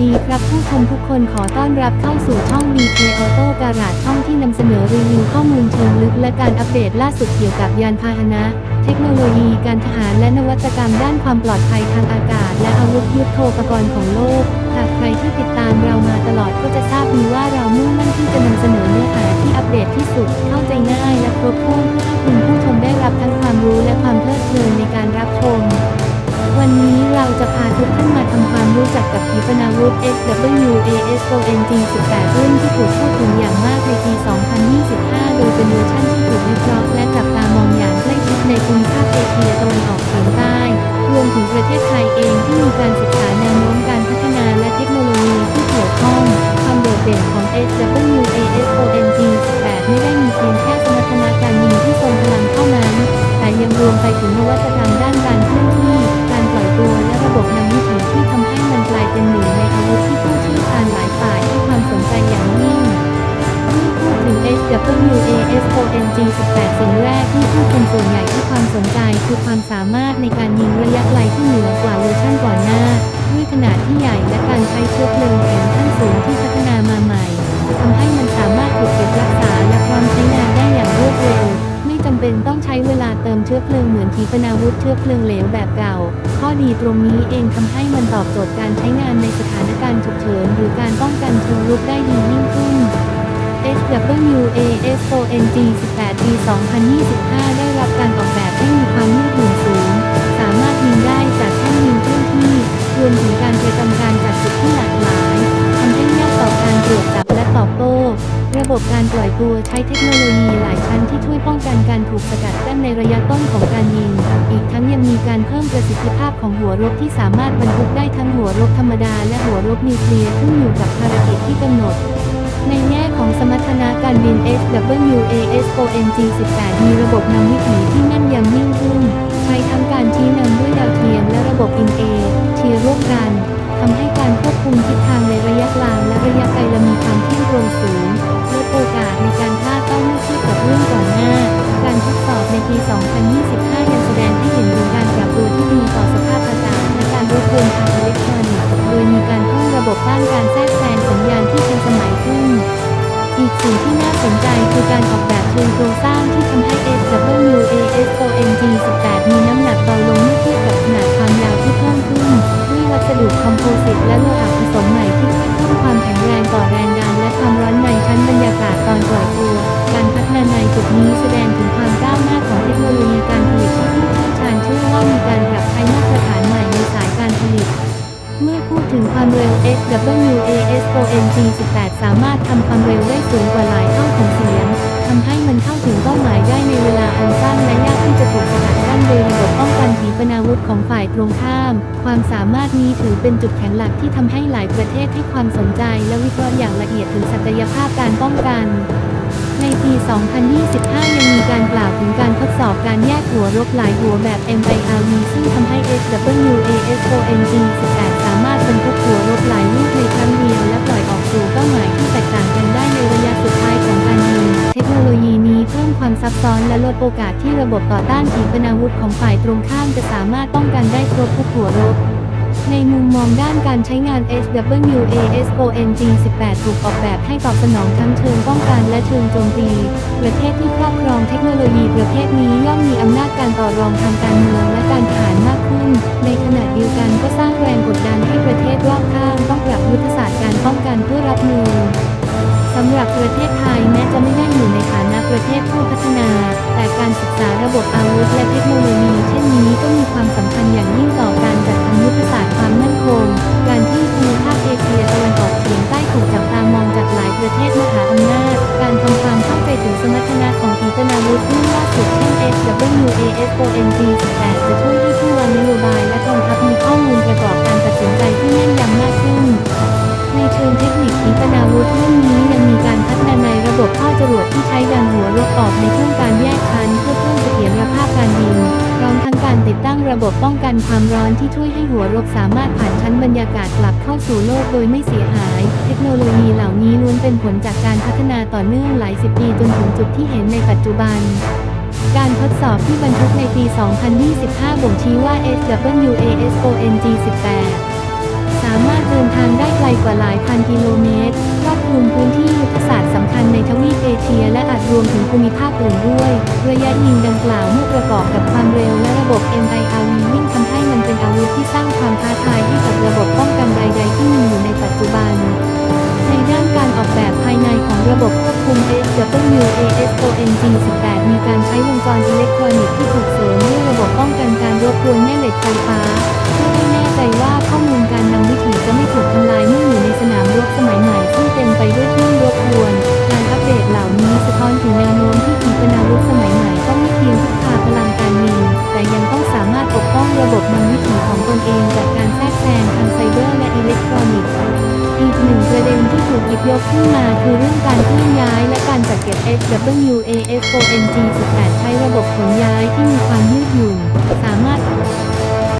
ดีครับผู้ชมทุกคนขอต้อนรับเข้าสู่ช่อง BK Auto Garage ช่องที่นำเสนอรีวิวข้อมูลเชิงลึกและการอัปเดตล่าสุดเกี่ยวกับยานพาหนะ เทคโนโลยีการทหารและนวัตกรรมด้านความปลอดภัยทางอากาศ และอาวุธยุทโธปกรณ์ของโลก หากใครที่ติดตามเรามาตลอดก็จะทราบดีว่าเรามุ่งมั่นที่จะนำเสนอเนื้อหาที่อัปเดตที่สุดเข้าใจง่ายและครบถ้วนเพื่อให้คุณผู้ชมได้รับทั้งความรู้และความเพลิดเพลินใน ASO n g 1 8 รุ่นที่ถูกพูดถึงอย่างมากในปี 2025 โดยเป็นเวอร์ชันที่ถูกวิเคราะห์และจับตามองอย่างใกล้ชิดในภูมิภาคเอเชียตะวันออกเฉียงใต้ รวมถึงประเทศไทยเองที่มีการศึกษาแนวโน้มการพัฒนาและเทคโนโลยีที่เกี่ยวข้อง ความโดดเด่นของ ASO การยิงระยะไกลที่เหนือกว่าเวอร์ชันก่อนหน้า ด้วยขนาดที่ใหญ่และการใช้เชื้อเพลิงแข็งขั้นสูงที่พัฒนามาใหม่ทำให้มันสามารถถูกเก็บรักษาและพร้อมใช้งานได้อย่างรวดเร็ว ไม่จำเป็นต้องใช้เวลาเติมเชื้อเพลิงเหมือนขีปนาวุธเชื้อเพลิงเหลวแบบเก่า ข้อดีตรงนี้เองทำให้มันตอบโจทย์การใช้งานในสถานการณ์ฉุกเฉินหรือการป้องกันเชิงรุกได้ดียิ่งขึ้น SWASONG 18 ปี 2025 ได้รับการออกแบบให้มีความยืด วมถึงการประจำการจากจุดที่หลากหลายทำให้ยากต่อการตรวจจับและตอบโต้ ระบบการปล่อยตัวใช้เทคโนโลยีหลายชั้นที่ช่วยป้องกันการถูกสกัดกั้นในระยะต้นของการยิง อีกทั้งยังมีการเพิ่มประสิทธิภาพของหัวรบที่สามารถบรรทุกได้ทั้งหัวรบธรรมดาและหัวรบนิวเคลียร์ขึ้นอยู่กับภารกิจที่กำหนดในแง่ของสมรรถนะการบิน SWASONG 18 มีระบบนำวิถีที่แม่นยำยิ่งขึ้น ใช้ทั้งการชี้นำด้วยดาวเทียมและระบบอินเอ ร่วมกันทำให้การควบคุมทิศทางในระยะกลางและระยะไกลและมีความเที่ยงตรงสูงลดโอกาสในการพลาดเป้าเมื่อเทียบกับรุ่นก่อนหน้า การทดสอบในปี 2025 ยังแสดงให้เห็นถึงการปรับตัวที่ดีต่อสภาพอากาศและการรบกวนทางอิเล็กทรอนิกส์โดยมีการเพิ่มระบบต้านการแทรกแซงสัญญาณที่ทันสมัยขึ้น อีกสิ่งที่น่าสนใจคือการออกแบบเชิงโครงสร้างที่ทำให้ SWASONG 18 มีน้ำหนักเบาลงเมื่อเทียบกับขนาดความยาว G18 สามารถทำความเร็วได้สูงกว่าหลายเท่าของเสียงทำให้มันเข้าถึงเป้าหมายได้ในเวลาอันสั้นและยากที่จะถูกสกัดกั้นโดยระบบป้องกันขีปนาวุธของฝ่ายตรงข้าม ความสามารถนี้ถือเป็นจุดแข็งหลักที่ทำให้หลายประเทศให้ความสนใจและวิเคราะห์อย่างละเอียดถึงศักยภาพการป้องกันในปี 2025 ยังมีการกล่าวถึงการทดสอบการแยกหัวรบหลายหัวแบบ MIRV ซึ่งทำให้ SWASONG ซ้อนและลดโอกาสที่ระบบต่อต้านขีปนาวุธของฝ่ายตรงข้ามจะสามารถป้องกันได้ครบทุกหัวรบในมุมมองด้านการใช้งาน SWASONG 18 ถูกออกแบบให้ตอบสนองทั้งเชิงป้องกันและเชิงโจมตี ประเทศที่ครอบครองเทคโนโลยีประเภทนี้ย่อมมีอำนาจการต่อรองทางการเมืองและการทหารมากขึ้น ในขณะเดียวกันก็สร้างแรงกดดันให้ประเทศรอบข้างต้องปรับยุทธศาสตร์การป้องกันเพื่อรับมือำหรับประเทศไทยแม้จะไม่ได้อยู่ในฐานะประเทศผู้พัฒนา แต่การศึกษาระบบอาวุธและเทคโนโลยีเช่นนี้ก็มีความสำคัญอย่างยิ่งต่อการจัดทำยุทธศาสตร์ความมั่นคง กในช่วงการแยกชั้นเพื่อเพิ่มเสถียรภาพการยิงพร้อมทั้งการติดตั้งระบบป้องกันความร้อนที่ช่วยให้หัวรบสามารถผ่านชั้นบรรยากาศกลับเข้าสู่โลกโดยไม่เสียหาย เทคโนโลยีเหล่านี้ล้วนเป็นผลจากการพัฒนาต่อเนื่องหลายสิบปีจนถึงจุดที่เห็นในปัจจุบันการทดสอบที่บันทึกในปี 2025 บ่งชี้ว่า SWASONG 18 สามารถ กลกว่าหลายพันกิโลเมตร ครอบคลุมพื้นที่ยุทธศาสตร์สำคัญในทวีปเอเชีย และอาจรวมถึงภูมิภาคอื่นด้วย ระยะยิงดังกล่าวเมื่อประกอบกับความเร็วและระบบ MIRV วิ่งทำให้มันเป็นอาวุธที่สร้างความท้าทายให้กับระบบป้องกันใดๆที่มีอยู่ในปัจจุบันในด้านการออกแบบภายในของระบบควบคุม SWASONG18 มีการใช้วงจรอิเล็กทรอนิกส์ที่ถูกเสริมด้วยระบบป้องกันการรบกวนแม่เหล็กไฟฟ้า อีกหนึ่งประเด็นที่ถูกหยิบยกขึ้นมาคือเรื่องการเคลื่อนย้ายและการจัดเก็บ SWAFONG18 ใช้ระบบขนย้ายที่มีความยืดหยุ่นสามารถ